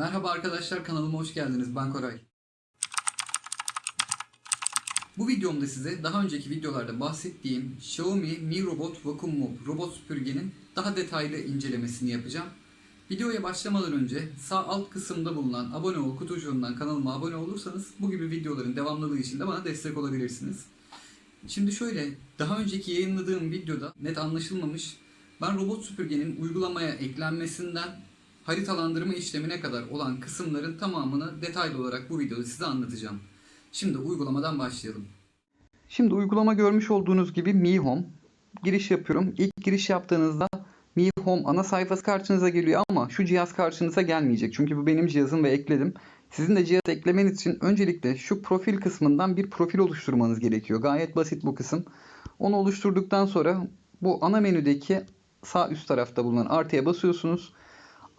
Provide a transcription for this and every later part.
Merhaba arkadaşlar kanalıma hoş geldiniz. Ben Koray. Bu videomda size daha önceki videolarda bahsettiğim Xiaomi Mi Robot Vacuum Mop robot süpürgenin daha detaylı incelemesini yapacağım. Videoya başlamadan önce sağ alt kısımda bulunan abone ol kutucuğundan kanalıma abone olursanız bu gibi videoların devamlılığı için de bana destek olabilirsiniz. Şimdi şöyle, daha önceki yayınladığım videoda net anlaşılmamış, ben robot süpürgenin uygulamaya eklenmesinden haritalandırma işlemine kadar olan kısımların tamamını detaylı olarak bu videoda size anlatacağım. Şimdi uygulamadan başlayalım. Şimdi uygulama görmüş olduğunuz gibi Mi Home. Giriş yapıyorum. İlk giriş yaptığınızda Mi Home ana sayfası karşınıza geliyor ama şu cihaz karşınıza gelmeyecek. Çünkü bu benim cihazım ve ekledim. Sizin de cihaz eklemeniz için öncelikle şu profil kısmından bir profil oluşturmanız gerekiyor. Gayet basit bu kısım. Onu oluşturduktan sonra bu ana menüdeki sağ üst tarafta bulunan artıya basıyorsunuz.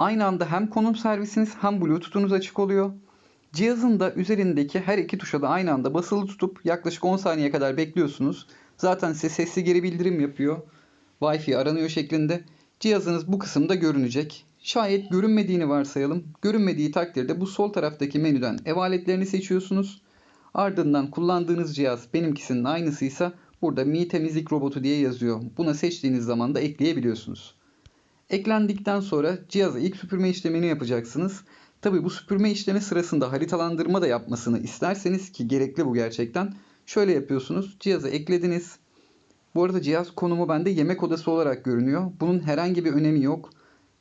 Aynı anda hem konum servisiniz hem Bluetooth'unuz açık oluyor. Cihazın da üzerindeki her iki tuşa da aynı anda basılı tutup yaklaşık 10 saniye kadar bekliyorsunuz. Zaten size sesli geri bildirim yapıyor. Wi-Fi aranıyor şeklinde. Cihazınız bu kısımda görünecek. Şayet görünmediğini varsayalım. Görünmediği takdirde bu sol taraftaki menüden ev aletlerini seçiyorsunuz. Ardından kullandığınız cihaz benimkisinin aynısıysa burada Mi temizlik robotu diye yazıyor. Buna seçtiğiniz zaman da ekleyebiliyorsunuz. Eklendikten sonra cihaza ilk süpürme işlemini yapacaksınız. Tabi bu süpürme işlemi sırasında haritalandırma da yapmasını isterseniz ki gerekli bu gerçekten. Şöyle yapıyorsunuz. Cihaza eklediniz. Bu arada cihaz konumu bende yemek odası olarak görünüyor. Bunun herhangi bir önemi yok.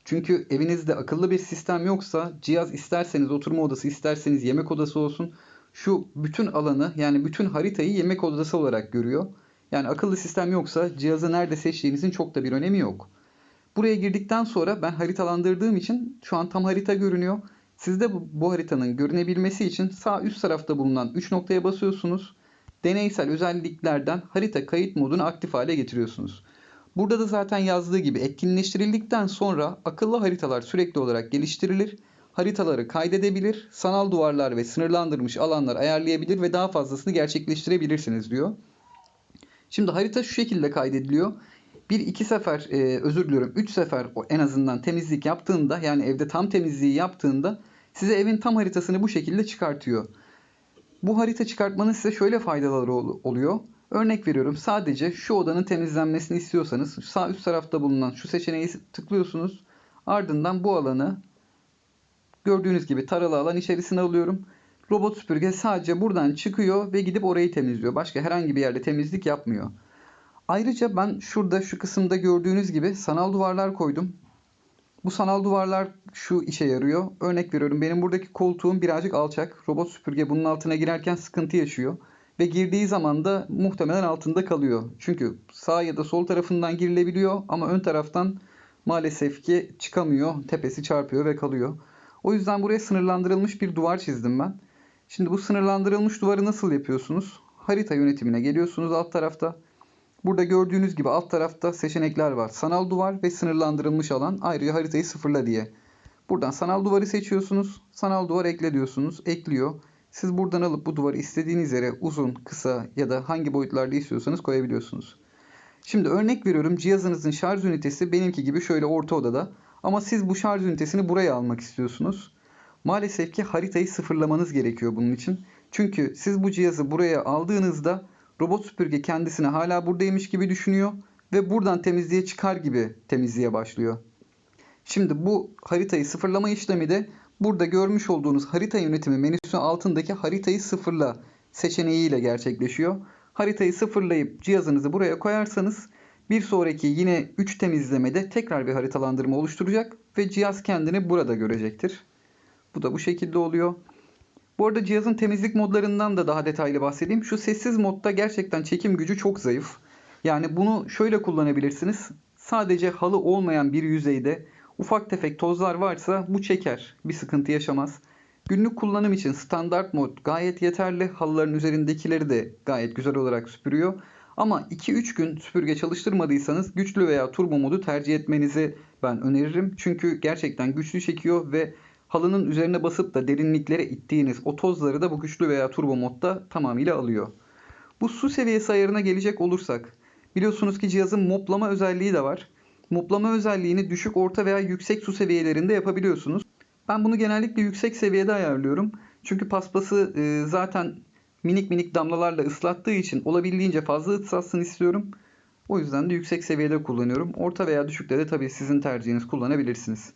Çünkü evinizde akıllı bir sistem yoksa cihaz isterseniz oturma odası isterseniz yemek odası olsun. Şu bütün alanı yani bütün haritayı yemek odası olarak görüyor. Yani akıllı sistem yoksa cihazı nerede seçtiğinizin çok da bir önemi yok. Buraya girdikten sonra ben haritalandırdığım için şu an tam harita görünüyor. Sizde bu, bu haritanın görünebilmesi için sağ üst tarafta bulunan 3 noktaya basıyorsunuz. Deneysel özelliklerden harita kayıt modunu aktif hale getiriyorsunuz. Burada da zaten yazdığı gibi etkinleştirildikten sonra akıllı haritalar sürekli olarak geliştirilir. Haritaları kaydedebilir, sanal duvarlar ve sınırlandırılmış alanlar ayarlayabilir ve daha fazlasını gerçekleştirebilirsiniz diyor. Şimdi harita şu şekilde kaydediliyor. Bir iki sefer e, özür diliyorum üç sefer en azından temizlik yaptığında yani evde tam temizliği yaptığında size evin tam haritasını bu şekilde çıkartıyor. Bu harita çıkartmanın size şöyle faydaları ol- oluyor. Örnek veriyorum sadece şu odanın temizlenmesini istiyorsanız sağ üst tarafta bulunan şu seçeneği tıklıyorsunuz. Ardından bu alanı gördüğünüz gibi taralı alan içerisine alıyorum. Robot süpürge sadece buradan çıkıyor ve gidip orayı temizliyor. Başka herhangi bir yerde temizlik yapmıyor. Ayrıca ben şurada şu kısımda gördüğünüz gibi sanal duvarlar koydum. Bu sanal duvarlar şu işe yarıyor. Örnek veriyorum benim buradaki koltuğum birazcık alçak. Robot süpürge bunun altına girerken sıkıntı yaşıyor. Ve girdiği zaman da muhtemelen altında kalıyor. Çünkü sağ ya da sol tarafından girilebiliyor ama ön taraftan maalesef ki çıkamıyor. Tepesi çarpıyor ve kalıyor. O yüzden buraya sınırlandırılmış bir duvar çizdim ben. Şimdi bu sınırlandırılmış duvarı nasıl yapıyorsunuz? Harita yönetimine geliyorsunuz alt tarafta. Burada gördüğünüz gibi alt tarafta seçenekler var. Sanal duvar ve sınırlandırılmış alan. Ayrıca haritayı sıfırla diye. Buradan sanal duvarı seçiyorsunuz. Sanal duvar ekle diyorsunuz. Ekliyor. Siz buradan alıp bu duvarı istediğiniz yere uzun, kısa ya da hangi boyutlarda istiyorsanız koyabiliyorsunuz. Şimdi örnek veriyorum cihazınızın şarj ünitesi benimki gibi şöyle orta odada. Ama siz bu şarj ünitesini buraya almak istiyorsunuz. Maalesef ki haritayı sıfırlamanız gerekiyor bunun için. Çünkü siz bu cihazı buraya aldığınızda robot süpürge kendisini hala buradaymış gibi düşünüyor ve buradan temizliğe çıkar gibi temizliğe başlıyor. Şimdi bu haritayı sıfırlama işlemi de burada görmüş olduğunuz harita yönetimi menüsü altındaki haritayı sıfırla seçeneğiyle gerçekleşiyor. Haritayı sıfırlayıp cihazınızı buraya koyarsanız bir sonraki yine 3 temizlemede tekrar bir haritalandırma oluşturacak ve cihaz kendini burada görecektir. Bu da bu şekilde oluyor. Bu arada cihazın temizlik modlarından da daha detaylı bahsedeyim. Şu sessiz modda gerçekten çekim gücü çok zayıf. Yani bunu şöyle kullanabilirsiniz. Sadece halı olmayan bir yüzeyde ufak tefek tozlar varsa bu çeker. Bir sıkıntı yaşamaz. Günlük kullanım için standart mod gayet yeterli. Halıların üzerindekileri de gayet güzel olarak süpürüyor. Ama 2-3 gün süpürge çalıştırmadıysanız güçlü veya turbo modu tercih etmenizi ben öneririm. Çünkü gerçekten güçlü çekiyor ve halının üzerine basıp da derinliklere ittiğiniz o tozları da bu güçlü veya turbo modda tamamıyla alıyor. Bu su seviyesi ayarına gelecek olursak biliyorsunuz ki cihazın moplama özelliği de var. Moplama özelliğini düşük, orta veya yüksek su seviyelerinde yapabiliyorsunuz. Ben bunu genellikle yüksek seviyede ayarlıyorum. Çünkü paspası e, zaten minik minik damlalarla ıslattığı için olabildiğince fazla ıslatsın istiyorum. O yüzden de yüksek seviyede kullanıyorum. Orta veya düşükte de tabii sizin tercihiniz kullanabilirsiniz.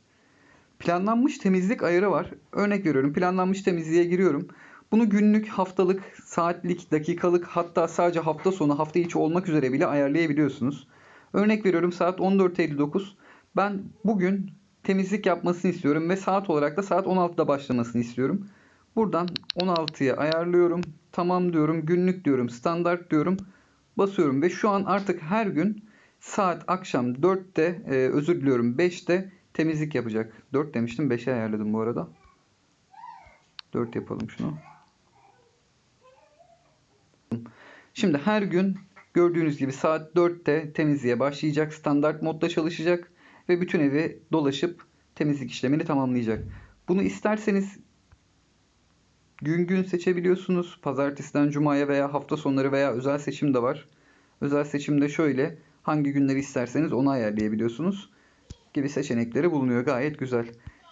Planlanmış temizlik ayarı var. Örnek veriyorum planlanmış temizliğe giriyorum. Bunu günlük, haftalık, saatlik, dakikalık hatta sadece hafta sonu, hafta içi olmak üzere bile ayarlayabiliyorsunuz. Örnek veriyorum saat 14.59. Ben bugün temizlik yapmasını istiyorum ve saat olarak da saat 16'da başlamasını istiyorum. Buradan 16'ya ayarlıyorum. Tamam diyorum, günlük diyorum, standart diyorum. Basıyorum ve şu an artık her gün saat akşam 4'te, e, özür diliyorum 5'te temizlik yapacak. 4 demiştim 5'e ayarladım bu arada. 4 yapalım şunu. Şimdi her gün gördüğünüz gibi saat 4'te temizliğe başlayacak. Standart modda çalışacak ve bütün evi dolaşıp temizlik işlemini tamamlayacak. Bunu isterseniz gün gün seçebiliyorsunuz. Pazartesiden cumaya veya hafta sonları veya özel seçim de var. Özel seçimde şöyle hangi günleri isterseniz onu ayarlayabiliyorsunuz gibi seçenekleri bulunuyor. Gayet güzel.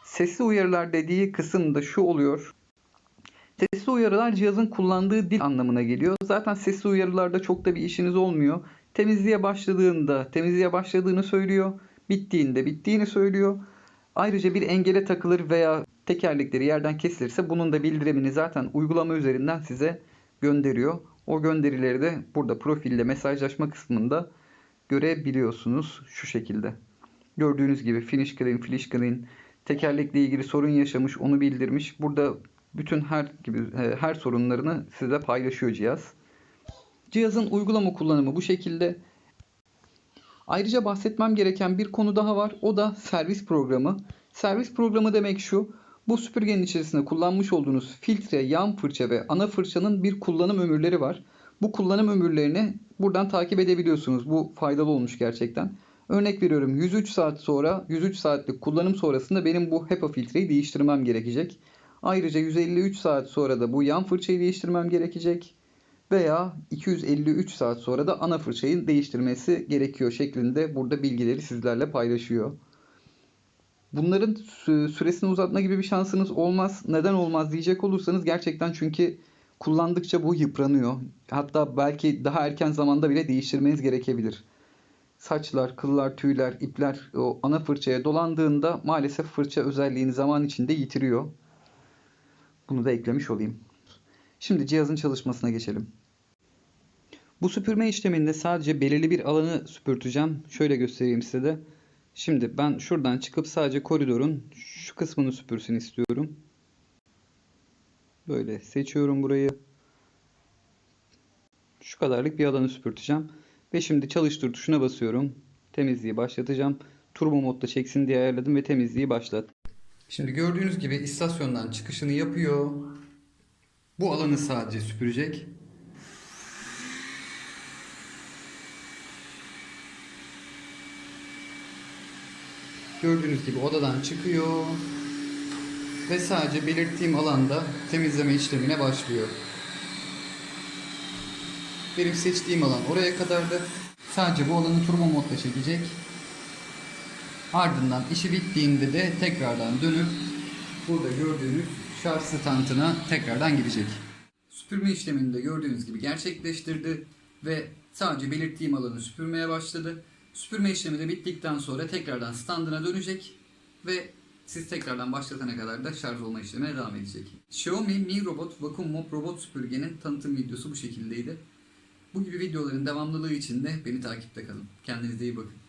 Sesli uyarılar dediği kısım da şu oluyor. Sesli uyarılar cihazın kullandığı dil anlamına geliyor. Zaten sesli uyarılarda çok da bir işiniz olmuyor. Temizliğe başladığında temizliğe başladığını söylüyor. Bittiğinde bittiğini söylüyor. Ayrıca bir engele takılır veya tekerlekleri yerden kesilirse bunun da bildirimini zaten uygulama üzerinden size gönderiyor. O gönderileri de burada profilde mesajlaşma kısmında görebiliyorsunuz şu şekilde. Gördüğünüz gibi finish clean, finish clean tekerlekle ilgili sorun yaşamış, onu bildirmiş. Burada bütün her gibi e, her sorunlarını size paylaşıyor cihaz. Cihazın uygulama kullanımı bu şekilde. Ayrıca bahsetmem gereken bir konu daha var. O da servis programı. Servis programı demek şu. Bu süpürgenin içerisinde kullanmış olduğunuz filtre, yan fırça ve ana fırçanın bir kullanım ömürleri var. Bu kullanım ömürlerini buradan takip edebiliyorsunuz. Bu faydalı olmuş gerçekten. Örnek veriyorum 103 saat sonra 103 saatlik kullanım sonrasında benim bu HEPA filtreyi değiştirmem gerekecek. Ayrıca 153 saat sonra da bu yan fırçayı değiştirmem gerekecek. Veya 253 saat sonra da ana fırçayı değiştirmesi gerekiyor şeklinde burada bilgileri sizlerle paylaşıyor. Bunların sü- süresini uzatma gibi bir şansınız olmaz. Neden olmaz diyecek olursanız gerçekten çünkü kullandıkça bu yıpranıyor. Hatta belki daha erken zamanda bile değiştirmeniz gerekebilir. Saçlar, kıllar, tüyler, ipler o ana fırçaya dolandığında maalesef fırça özelliğini zaman içinde yitiriyor. Bunu da eklemiş olayım. Şimdi cihazın çalışmasına geçelim. Bu süpürme işleminde sadece belirli bir alanı süpürteceğim. Şöyle göstereyim size de. Şimdi ben şuradan çıkıp sadece koridorun şu kısmını süpürsün istiyorum. Böyle seçiyorum burayı. Şu kadarlık bir alanı süpürteceğim. Ve şimdi çalıştır tuşuna basıyorum. Temizliği başlatacağım. Turbo modda çeksin diye ayarladım ve temizliği başlat. Şimdi gördüğünüz gibi istasyondan çıkışını yapıyor. Bu alanı sadece süpürecek. Gördüğünüz gibi odadan çıkıyor ve sadece belirttiğim alanda temizleme işlemine başlıyor. Benim seçtiğim alan oraya kadardı. Sadece bu alanı turbo modda çekecek. Ardından işi bittiğinde de tekrardan dönüp burada gördüğünüz şarj standına tekrardan gidecek. Süpürme işlemini de gördüğünüz gibi gerçekleştirdi ve sadece belirttiğim alanı süpürmeye başladı. Süpürme işlemi de bittikten sonra tekrardan standına dönecek ve siz tekrardan başlatana kadar da şarj olma işlemine devam edecek. Xiaomi Mi Robot Vacuum Mop Robot süpürgenin tanıtım videosu bu şekildeydi. Bu gibi videoların devamlılığı için de beni takipte kalın. Kendinize iyi bakın.